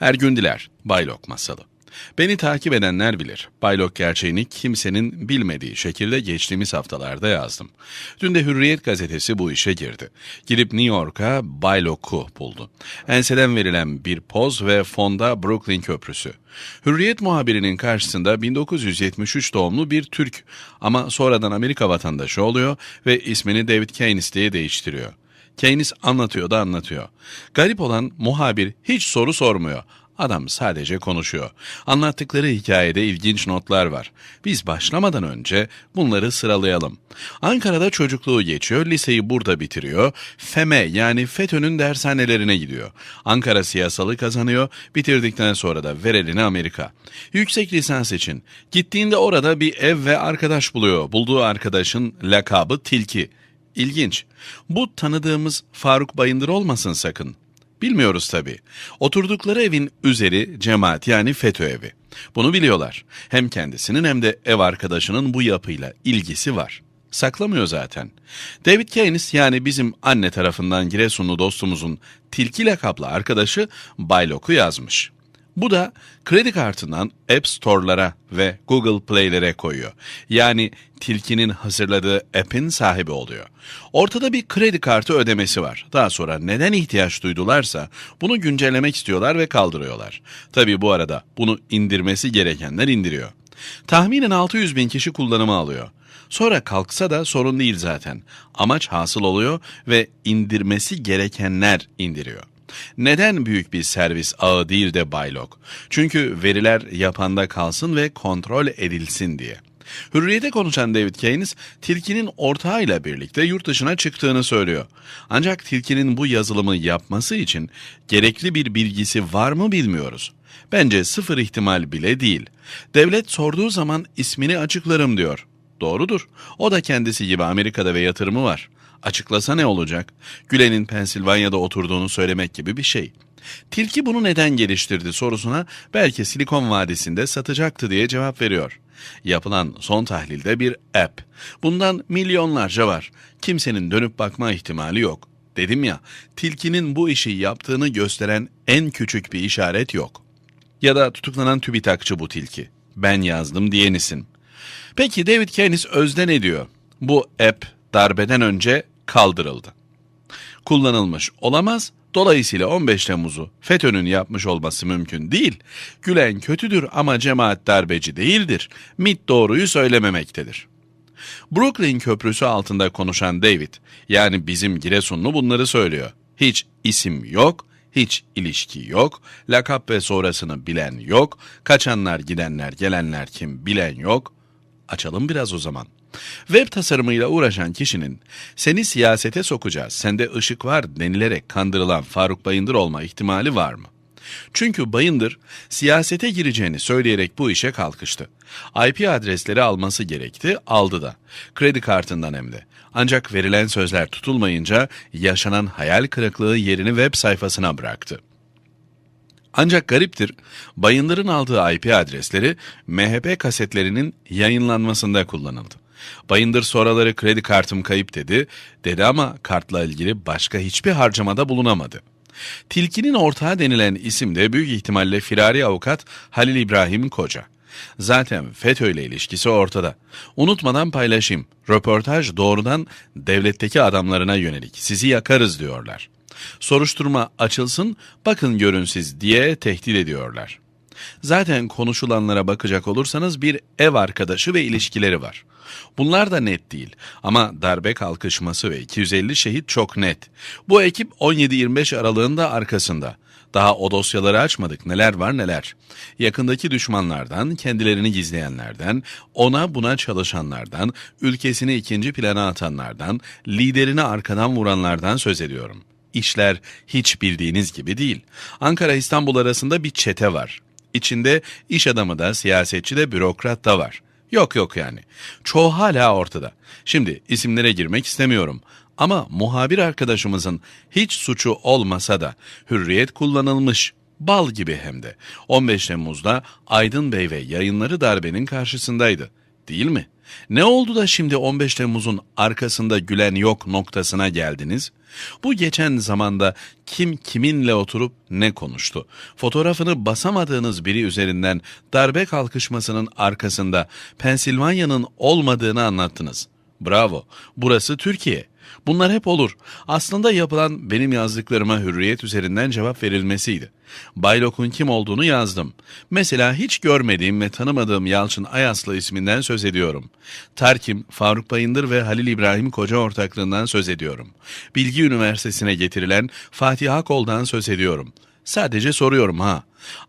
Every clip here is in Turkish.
Ergündiler, Baylok Masalı. Beni takip edenler bilir. Baylok gerçeğini kimsenin bilmediği şekilde geçtiğimiz haftalarda yazdım. Dün de Hürriyet gazetesi bu işe girdi. Girip New York'a Baylok'u buldu. Enseden verilen bir poz ve fonda Brooklyn Köprüsü. Hürriyet muhabirinin karşısında 1973 doğumlu bir Türk ama sonradan Amerika vatandaşı oluyor ve ismini David Keynes diye değiştiriyor. Keynes anlatıyor da anlatıyor. Garip olan muhabir hiç soru sormuyor. Adam sadece konuşuyor. Anlattıkları hikayede ilginç notlar var. Biz başlamadan önce bunları sıralayalım. Ankara'da çocukluğu geçiyor, liseyi burada bitiriyor. FEME yani FETÖ'nün dershanelerine gidiyor. Ankara siyasalı kazanıyor, bitirdikten sonra da verelini Amerika. Yüksek lisans için. Gittiğinde orada bir ev ve arkadaş buluyor. Bulduğu arkadaşın lakabı Tilki. İlginç. Bu tanıdığımız Faruk Bayındır olmasın sakın. Bilmiyoruz tabii. Oturdukları evin üzeri cemaat yani FETÖ evi. Bunu biliyorlar. Hem kendisinin hem de ev arkadaşının bu yapıyla ilgisi var. Saklamıyor zaten. David Keynes yani bizim anne tarafından Giresunlu dostumuzun tilki lakaplı arkadaşı Baylok'u yazmış. Bu da kredi kartından App Store'lara ve Google Play'lere koyuyor. Yani tilkinin hazırladığı app'in sahibi oluyor. Ortada bir kredi kartı ödemesi var. Daha sonra neden ihtiyaç duydularsa bunu güncellemek istiyorlar ve kaldırıyorlar. Tabi bu arada bunu indirmesi gerekenler indiriyor. Tahminen 600 bin kişi kullanımı alıyor. Sonra kalksa da sorun değil zaten. Amaç hasıl oluyor ve indirmesi gerekenler indiriyor. Neden büyük bir servis ağı değil de Baylok? Çünkü veriler yapanda kalsın ve kontrol edilsin diye. Hürriyete konuşan David Keynes, Tilki'nin ortağıyla birlikte yurt dışına çıktığını söylüyor. Ancak Tilki'nin bu yazılımı yapması için gerekli bir bilgisi var mı bilmiyoruz. Bence sıfır ihtimal bile değil. Devlet sorduğu zaman ismini açıklarım diyor. Doğrudur. O da kendisi gibi Amerika'da ve yatırımı var. Açıklasa ne olacak? Gülen'in Pensilvanya'da oturduğunu söylemek gibi bir şey. Tilki bunu neden geliştirdi sorusuna belki Silikon Vadisi'nde satacaktı diye cevap veriyor. Yapılan son tahlilde bir app. Bundan milyonlarca var. Kimsenin dönüp bakma ihtimali yok. Dedim ya, tilkinin bu işi yaptığını gösteren en küçük bir işaret yok. Ya da tutuklanan TÜBİTAKçı bu tilki. Ben yazdım diyenisin. Peki David Keynes özde ne diyor? Bu app darbeden önce kaldırıldı. Kullanılmış olamaz, dolayısıyla 15 Temmuz'u FETÖ'nün yapmış olması mümkün değil. Gülen kötüdür ama cemaat darbeci değildir. MIT doğruyu söylememektedir. Brooklyn Köprüsü altında konuşan David, yani bizim Giresunlu bunları söylüyor. Hiç isim yok, hiç ilişki yok, lakap ve sonrasını bilen yok, kaçanlar gidenler gelenler kim bilen yok. Açalım biraz o zaman. Web tasarımıyla uğraşan kişinin seni siyasete sokacağız, sende ışık var denilerek kandırılan Faruk Bayındır olma ihtimali var mı? Çünkü Bayındır siyasete gireceğini söyleyerek bu işe kalkıştı. IP adresleri alması gerekti, aldı da. Kredi kartından hem de. Ancak verilen sözler tutulmayınca yaşanan hayal kırıklığı yerini web sayfasına bıraktı. Ancak gariptir, Bayındır'ın aldığı IP adresleri MHP kasetlerinin yayınlanmasında kullanıldı. Bayındır sonraları kredi kartım kayıp dedi, dedi ama kartla ilgili başka hiçbir harcamada bulunamadı. Tilkinin ortağı denilen isim de büyük ihtimalle firari avukat Halil İbrahim Koca. Zaten FETÖ ile ilişkisi ortada. Unutmadan paylaşayım. Röportaj doğrudan devletteki adamlarına yönelik. Sizi yakarız diyorlar. Soruşturma açılsın, bakın görün siz diye tehdit ediyorlar. Zaten konuşulanlara bakacak olursanız bir ev arkadaşı ve ilişkileri var. Bunlar da net değil ama darbe kalkışması ve 250 şehit çok net. Bu ekip 17-25 aralığında arkasında. Daha o dosyaları açmadık neler var neler. Yakındaki düşmanlardan, kendilerini gizleyenlerden, ona buna çalışanlardan, ülkesini ikinci plana atanlardan, liderini arkadan vuranlardan söz ediyorum. İşler hiç bildiğiniz gibi değil. Ankara-İstanbul arasında bir çete var. İçinde iş adamı da, siyasetçi de, bürokrat da var. Yok yok yani. Çoğu hala ortada. Şimdi isimlere girmek istemiyorum. Ama muhabir arkadaşımızın hiç suçu olmasa da hürriyet kullanılmış. Bal gibi hem de. 15 Temmuz'da Aydın Bey ve yayınları darbenin karşısındaydı. Değil mi? Ne oldu da şimdi 15 Temmuz'un arkasında gülen yok noktasına geldiniz? Bu geçen zamanda kim kiminle oturup ne konuştu? Fotoğrafını basamadığınız biri üzerinden darbe kalkışmasının arkasında Pensilvanya'nın olmadığını anlattınız. Bravo. Burası Türkiye. Bunlar hep olur. Aslında yapılan benim yazdıklarıma hürriyet üzerinden cevap verilmesiydi. Baylok'un kim olduğunu yazdım. Mesela hiç görmediğim ve tanımadığım Yalçın Ayaslı isminden söz ediyorum. Tarkim, Faruk Bayındır ve Halil İbrahim Koca ortaklığından söz ediyorum. Bilgi Üniversitesi'ne getirilen Fatih Akol'dan söz ediyorum. Sadece soruyorum ha.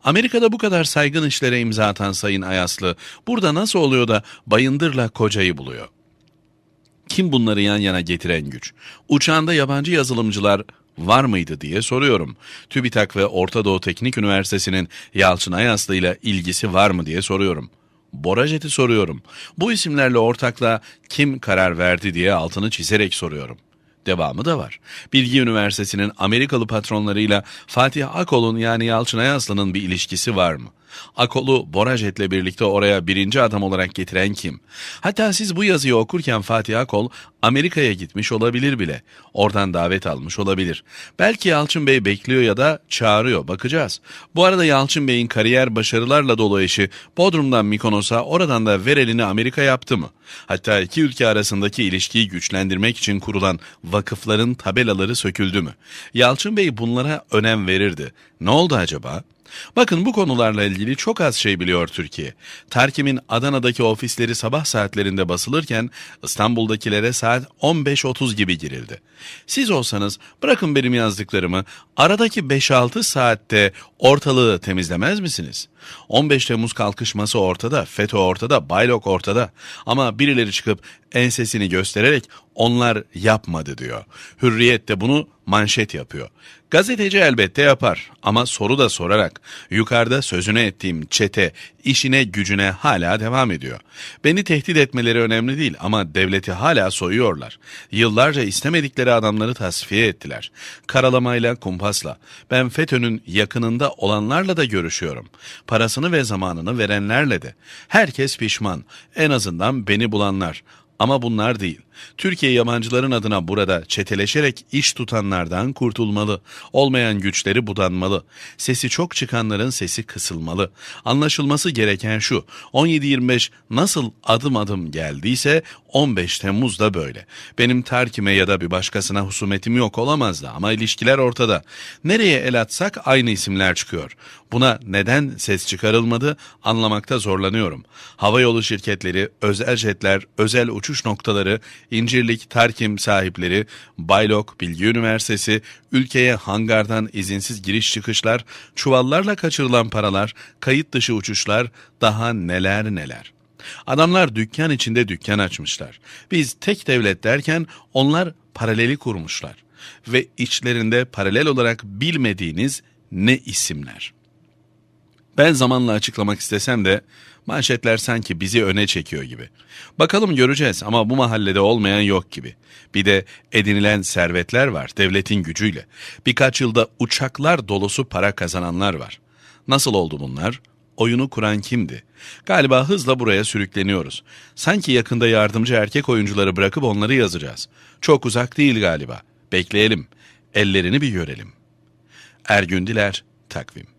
Amerika'da bu kadar saygın işlere imza atan Sayın Ayaslı burada nasıl oluyor da Bayındır'la Koca'yı buluyor? Kim bunları yan yana getiren güç? Uçağında yabancı yazılımcılar var mıydı diye soruyorum. TÜBİTAK ve Orta Doğu Teknik Üniversitesi'nin Yalçın Ayaslı ile ilgisi var mı diye soruyorum. Borajet'i soruyorum. Bu isimlerle ortakla kim karar verdi diye altını çizerek soruyorum. Devamı da var. Bilgi Üniversitesi'nin Amerikalı patronlarıyla Fatih Akol'un yani Yalçın Ayaslı'nın bir ilişkisi var mı? Akol'u Borajet'le birlikte oraya birinci adam olarak getiren kim? Hatta siz bu yazıyı okurken Fatih Akol Amerika'ya gitmiş olabilir bile. Oradan davet almış olabilir. Belki Yalçın Bey bekliyor ya da çağırıyor. Bakacağız. Bu arada Yalçın Bey'in kariyer başarılarla dolu eşi Bodrum'dan Mikonos'a oradan da Verel'ini Amerika yaptı mı? Hatta iki ülke arasındaki ilişkiyi güçlendirmek için kurulan vakıfların tabelaları söküldü mü? Yalçın Bey bunlara önem verirdi. Ne oldu acaba? Bakın bu konularla ilgili çok az şey biliyor Türkiye. Tarkim'in Adana'daki ofisleri sabah saatlerinde basılırken İstanbul'dakilere saat 15.30 gibi girildi. Siz olsanız bırakın benim yazdıklarımı aradaki 5-6 saatte ortalığı temizlemez misiniz? 15 Temmuz kalkışması ortada, FETÖ ortada, Baylok ortada ama birileri çıkıp ensesini göstererek onlar yapmadı diyor. Hürriyet de bunu manşet yapıyor. Gazeteci elbette yapar ama soru da sorarak yukarıda sözüne ettiğim çete işine gücüne hala devam ediyor. Beni tehdit etmeleri önemli değil ama devleti hala soyuyorlar. Yıllarca istemedikleri adamları tasfiye ettiler. Karalamayla, kumpasla. Ben FETÖ'nün yakınında olanlarla da görüşüyorum. Parasını ve zamanını verenlerle de. Herkes pişman. En azından beni bulanlar. Ama bunlar değil. Türkiye yabancıların adına burada çeteleşerek iş tutanlardan kurtulmalı. Olmayan güçleri budanmalı. Sesi çok çıkanların sesi kısılmalı. Anlaşılması gereken şu. 17-25 nasıl adım adım geldiyse 15 Temmuz da böyle. Benim Tarkim'e ya da bir başkasına husumetim yok olamazdı ama ilişkiler ortada. Nereye el atsak aynı isimler çıkıyor. Buna neden ses çıkarılmadı anlamakta zorlanıyorum. Havayolu şirketleri, özel jetler, özel uçuş noktaları, İncirlik Tarkim sahipleri, Baylok Bilgi Üniversitesi, ülkeye hangardan izinsiz giriş çıkışlar, çuvallarla kaçırılan paralar, kayıt dışı uçuşlar, daha neler neler. Adamlar dükkan içinde dükkan açmışlar. Biz tek devlet derken onlar paraleli kurmuşlar. Ve içlerinde paralel olarak bilmediğiniz ne isimler. Ben zamanla açıklamak istesem de manşetler sanki bizi öne çekiyor gibi. Bakalım göreceğiz ama bu mahallede olmayan yok gibi. Bir de edinilen servetler var devletin gücüyle. Birkaç yılda uçaklar dolusu para kazananlar var. Nasıl oldu bunlar? Oyunu kuran kimdi? Galiba hızla buraya sürükleniyoruz. Sanki yakında yardımcı erkek oyuncuları bırakıp onları yazacağız. Çok uzak değil galiba. Bekleyelim. Ellerini bir görelim. Ergün Diler, Takvim